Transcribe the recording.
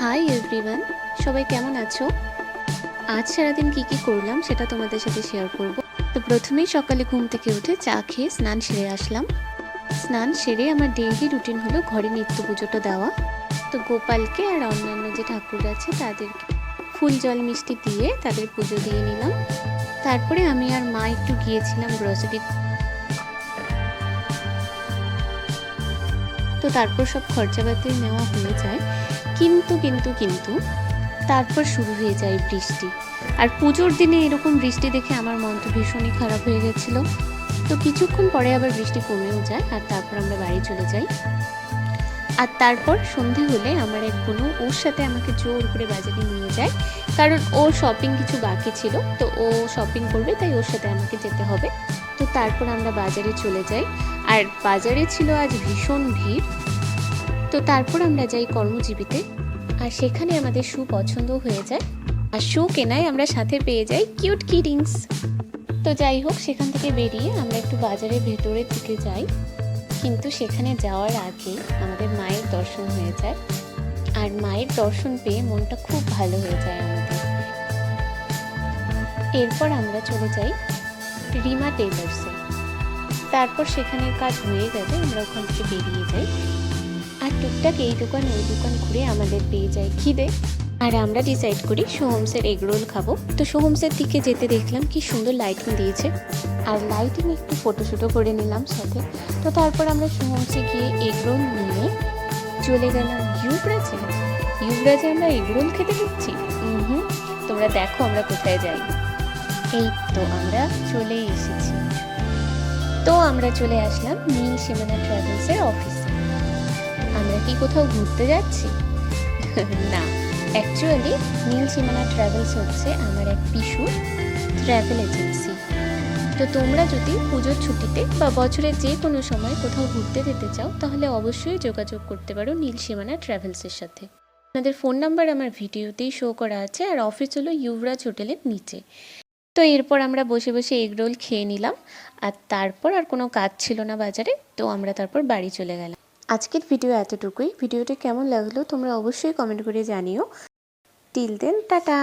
Hi everyone সবাই কেমন আছো? আজ সারাদিন কি কি করলাম সেটা তোমাদের সাথে শেয়ার করব। তো প্রথমেই সকালে ঘুম থেকে উঠে চা খেয়ে স্নান সেরে আসলাম। স্নান সেরে আমার ডেইলি রুটিন হলো ঘরে নিত্য পুজোটা দেওয়া। তো গোপালকে আর অন্যান্য যে ঠাকুর আছে তাদেরকে ফুল জল মিষ্টি দিয়ে তাদের পুজো দিয়ে নিলাম। তারপরে আমি আর মা একটু গিয়েছিলাম গ্রসারি তো তারপর সব খরচাপাতি নেওয়া হয়ে যায়। কিন্তু কিন্তু কিন্তু তারপর শুরু হয়ে যায় বৃষ্টি। আর পুজোর দিনে এরকম বৃষ্টি দেখে আমার মন তো ভীষণই খারাপ হয়ে গেছিল। তো কিছুক্ষণ পরে আবার বৃষ্টি কমেও যায় আর তারপর আমরা বাড়ি চলে যাই। আর তারপর সন্ধে হলে আমার এক বোনও ওর সাথে আমাকে জোর করে বাজারে নিয়ে যায়। কারণ ওর শপিং কিছু বাকি ছিল, তো ও শপিং করবে, তাই ওর সাথে আমাকে যেতে হবে। তো তারপর আমরা বাজারে চলে যাই। আর বাজারে ছিল আজ ভীষণ ভিড়। তো তারপর আমরা যাই কর্মজীবীতে। আর সেখানে আমাদের শু পছন্দ হয়ে যায়। আর শু কেনায় আমরা সাথে পেয়ে যাই কিউট কিডিংস। তো যাই হোক, সেখান থেকে বেরিয়ে আমরা একটু বাজারের ভেতরের দিকে যাই। কিন্তু সেখানে যাওয়ার আগে আমাদের মায়ের দর্শন হয়ে যায়। আর মায়ের দর্শন পেয়ে মনটা খুব ভালো হয়ে যায় আমাদের। এরপর আমরা চলে যাই রিমা টেলার্সে তারপর সেখানের কাজ হয়ে গেলে আমরা ওখান থেকে বেরিয়ে যাই। আর টুকটাক এই দোকান, ওই দোকান ঘুরে আমাদের পেয়ে যায় খিদে। আর আমরা ডিসাইড করি সোহমসের এগ রোল খাব। তো সোহমসের দিকে যেতে দেখলাম কি সুন্দর লাইটিং দিয়েছে। আর লাইটিং একটু ফটোশুটও করে নিলাম সাথে। তো তারপর আমরা সোহমসে গিয়ে এগ রোল নিয়ে চলে গেলাম ইউবরাজে। ইউবরাজে আমরা এগ রোল খেতে দিচ্ছি হুম, তোমরা দেখো আমরা কোথায় যাই। এই তো আমরা চলে এসেছি। তো আমরা চলে আসলাম নীল সীমানা ট্রাভেলসের অফিসে আমরা কি কোথাও ঘুরতে যাচ্ছি? না অ্যাকচুয়ালি নীল সীমানা ট্রাভেলস হচ্ছে আমার এক পিসুর ট্রাভেল এজেন্সি তো তোমরা যদি পুজোর ছুটিতে বা বছরের যে কোনো সময় কোথাও ঘুরতে যেতে চাও, তাহলে অবশ্যই যোগাযোগ করতে পারো নীল সীমানা ট্রাভেলসের সাথে। আপনাদের ফোন নাম্বার আমার ভিডিওতেই শো করা আছে, আর অফিস হলো ইউভরাজ হোটেলের নিচে। তো এরপর আমরা বসে বসে এগ রোল খেয়ে নিলাম, আর তারপর আর কোনো কাজ ছিল না বাজারে, তো আমরা তারপর বাড়ি চলে গেলাম। আজকের ভিডিও এতটুকুই। ভিডিওটি কেমন লাগল তোমরা অবশ্যই কমেন্ট করে জানিও। Till then tata!